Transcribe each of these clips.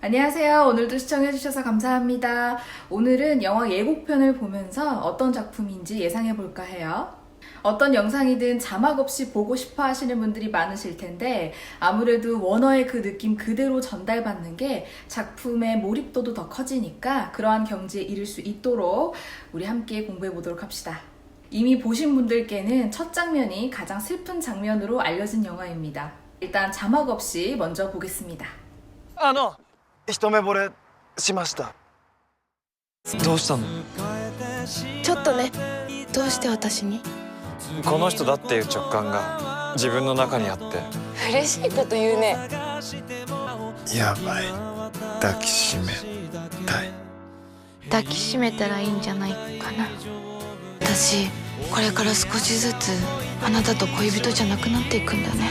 안녕하세요. 오늘도 시청해주셔서 감사합니다. 오늘은 영화 예고편을 보면서 어떤 작품인지 예상해볼까 해요. 어떤 영상이든 자막 없이 보고 싶어 하시는 분들이 많으실 텐데, 아무래도 원어의 그 느낌 그대로 전달받는 게 작품의 몰입도도 더 커지니까 그러한 경지에 이를 수 있도록 우리 함께 공부해 보도록 합시다. 이미 보신 분들께는 첫 장면이 가장 슬픈 장면으로 알려진 영화입니다. 일단 자막 없이 먼저 보겠습니다.あの 一目惚れしました。どうしたの？ちょっとね。どうして私に？この人だっていう直感が自分の中にあって。嬉しいこと言うね。やばい。抱きしめたい。抱きしめたらいいんじゃないかな。私これから少しずつあなたと恋人じゃなくなっていくんだね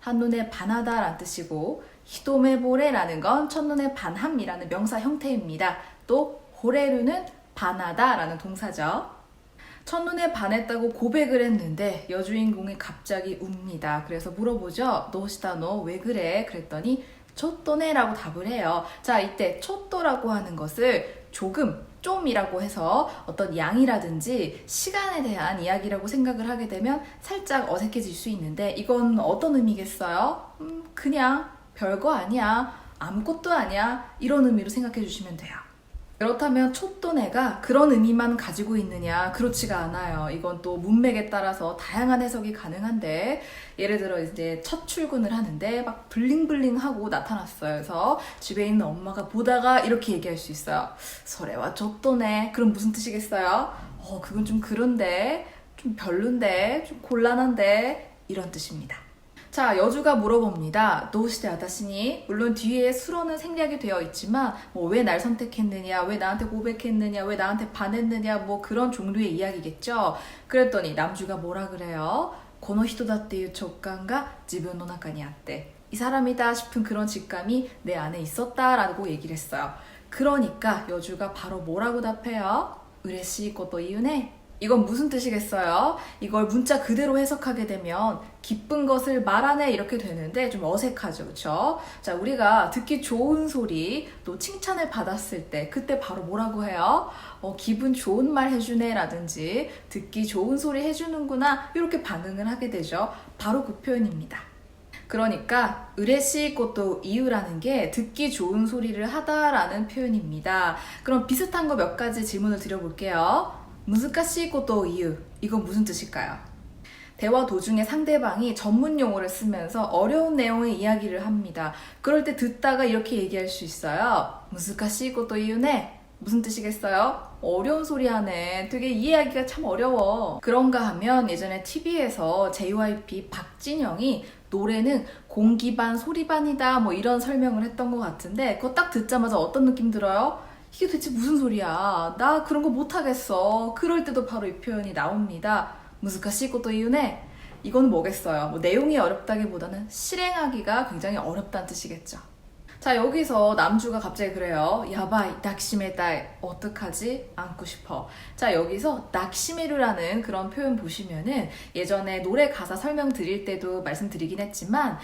한눈에 반하다 라는 뜻이고 히토메보레라는 건 첫눈에 반함이라는 명사 형태입니다. 또 호레루는 반하다 라는 동사죠. 첫눈에 반했다고 고백을 했는데 여주인공이 갑자기 웁니다. 그래서 물어보죠. 노시다 너 왜 그래? 그랬더니 초또네라고 답을 해요. 자, 이때 초또라고 하는 것을 조금 좀이라고 해서 어떤 양이라든지 시간에 대한 이야기라고 생각을 하게 되면 살짝 어색해질 수 있는데 이건 어떤 의미겠어요? 음, 그냥 별거 아니야. 아무것도 아니야. 이런 의미로 생각해 주시면 돼요. 그렇다면 촛도네가 그런 의미만 가지고 있느냐? 그렇지가 않아요. 이건 또 문맥에 따라서 다양한 해석이 가능한데, 예를 들어 이제 첫 출근을 하는데 막 블링블링하고 나타났어요. 그래서 집에 있는 엄마가 보다가 이렇게 얘기할 수 있어요. 설레와 촛도네. 그럼 무슨 뜻이겠어요? 어, 그건 좀 그런데, 좀 별론데, 좀 곤란한데, 이런 뜻입니다. 자, 여주가 물어봅니다. 노시대 아다시니 물론 뒤에 수로는 생략이 되어 있지만 뭐 왜 날 선택했느냐, 왜 나한테 고백했느냐, 왜 나한테 반했느냐 뭐 그런 종류의 이야기겠죠. 그랬더니 남주가 뭐라 그래요? 고노히토다떼유 촉감가 지분노 나카니 아떼. 이 사람이다 싶은 그런 직감이 내 안에 있었다라고 얘기를 했어요. 그러니까 여주가 바로 뭐라고 답해요? 이유네. 이건 무슨 뜻이겠어요? 이걸 문자 그대로 해석하게 되면 기쁜 것을 말하네 이렇게 되는데 좀 어색하죠, 그렇죠? 자, 우리가 듣기 좋은 소리 또 칭찬을 받았을 때 그때 바로 뭐라고 해요? 어, 기분 좋은 말 해주네라든지 듣기 좋은 소리 해주는구나 이렇게 반응을 하게 되죠. 바로 그 표현입니다. 그러니까 으레시 것도 이유라는 게 듣기 좋은 소리를 하다라는 표현입니다. 그럼 비슷한 거 몇 가지 질문을 드려볼게요. 무스카시 것도 이유 이건 무슨 뜻일까요? 대화 도중에 상대방이 전문 용어를 쓰면서 어려운 내용의 이야기를 합니다. 그럴 때 듣다가 이렇게 얘기할 수 있어요. 무스카시 것도 이유네. 무슨 뜻이겠어요? 어려운 소리 하네. 되게 이해하기가 참 어려워. 그런가 하면 예전에 TV에서 JYP 박진영이 노래는 공기반 소리반이다 뭐 이런 설명을 했던 것 같은데 그거 딱 듣자마자 어떤 느낌 들어요? 이게 대체 무슨 소리야? 나 그런 거 못하겠어. 그럴 때도 바로 이 표현이 나옵니다. 무스카시 것도 이유네. 이건 뭐겠어요? 뭐 내용이 어렵다기보다는 실행하기가 굉장히 어렵다는 뜻이겠죠. 자 여기서 남주가 갑자기 그래요. 야바이 낙시메다이 어떡하지? 안고 싶어. 자 여기서 낙시메루라는 그런 표현 보시면은 예전에 노래 가사 설명 드릴 때도 말씀드리긴 했지만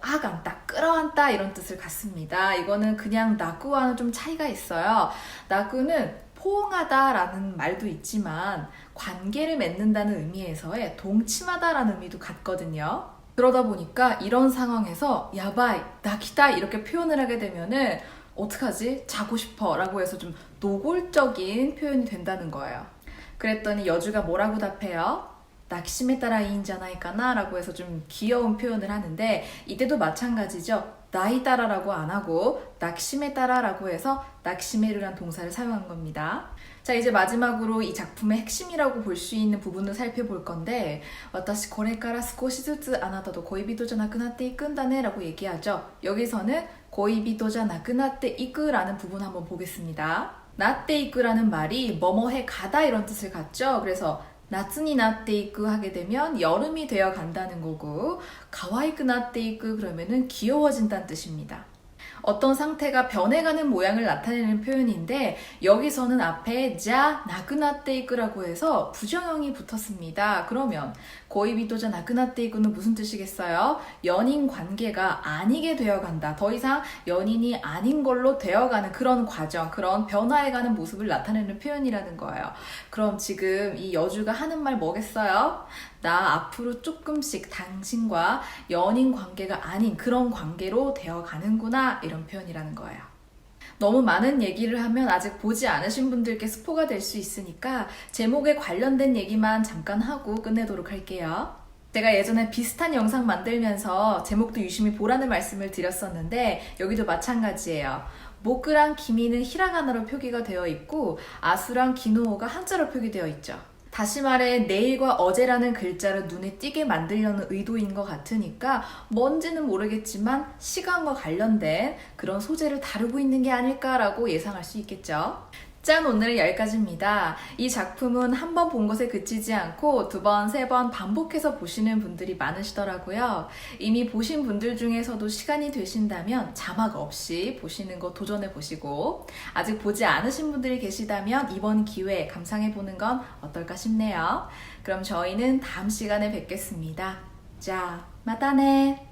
꽉 안다, 끌어안다 이런 뜻을 갖습니다. 이거는 그냥 나구와는 좀 차이가 있어요. 나구는 포옹하다라는 말도 있지만 관계를 맺는다는 의미에서의 동침하다라는 의미도 같거든요. 그러다 보니까 이런 상황에서 야바이, 나키다 이렇게 표현을 하게 되면은 어떡하지? 자고 싶어 라고 해서 좀 노골적인 표현이 된다는 거예요. 그랬더니 여주가 뭐라고 답해요? 낙심에 따라 이인자나이까나 라고 해서 좀 귀여운 표현을 하는데 이때도 마찬가지죠. 나이 따라라고 안 하고 낙심에 따라라고 해서 낙심해르란 동사를 사용한 겁니다. 자 이제 마지막으로 이 작품의 핵심이라고 볼 수 있는 부분을 살펴볼 건데 私これから少しずつあなたと恋人じゃなくなっていくんだね라고 얘기하죠. 여기서는 恋人じゃなくなっていく라는 부분 한번 보겠습니다. なっていく라는 말이 뭐뭐해 가다 이런 뜻을 갖죠. 그래서 夏になっていく 하게 되면 여름이 되어 간다는 거고 가와이크 나tte 이크 그러면은 귀여워진다는 뜻입니다. 어 떤 상태가 변해가는 모양을 나타내는 표현인데 여기서는 앞에 자 나그나테이크라고 해서 부정형이 붙었습니다. 그러면 고이비도자 나그나테이크는 무슨 뜻이겠어요? 연인 관계가 아니게 되어간다. 더 이상 연인이 아닌 걸로 되어가는 그런 과정, 그런 변화해가는 모습을 나타내는 표현이라는 거예요. 그럼 지금 이 여주가 하는 말 뭐겠어요? 나 앞으로 조금씩 당신과 연인 관계가 아닌 그런 관계로 되어 가는구나 이런 표현이라는 거예요. 너무 많은 얘기를 하면 아직 보지 않으신 분들께 스포가 될 수 있으니까 제목에 관련된 얘기만 잠깐 하고 끝내도록 할게요. 제가 예전에 비슷한 영상 만들면서 제목도 유심히 보라는 말씀을 드렸었는데 여기도 마찬가지예요. 모크랑 기미는 히라가나로 표기가 되어 있고 아수랑 기노호가 한자로 표기되어 있죠. 다시 말해 내일과 어제라는 글자를 눈에 띄게 만들려는 의도인 것 같으니까 뭔지는 모르겠지만 시간과 관련된 그런 소재를 다루고 있는 게 아닐까라고 예상할 수 있겠죠. 짠 오늘은 여기까지입니다. 이 작품은 한 번 본 것에 그치지 않고 두 번, 세 번 반복해서 보시는 분들이 많으시더라고요. 이미 보신 분들 중에서도 시간이 되신다면 자막 없이 보시는 거 도전해 보시고 아직 보지 않으신 분들이 계시다면 이번 기회에 감상해 보는 건 어떨까 싶네요. 그럼 저희는 다음 시간에 뵙겠습니다. 자, 마다네.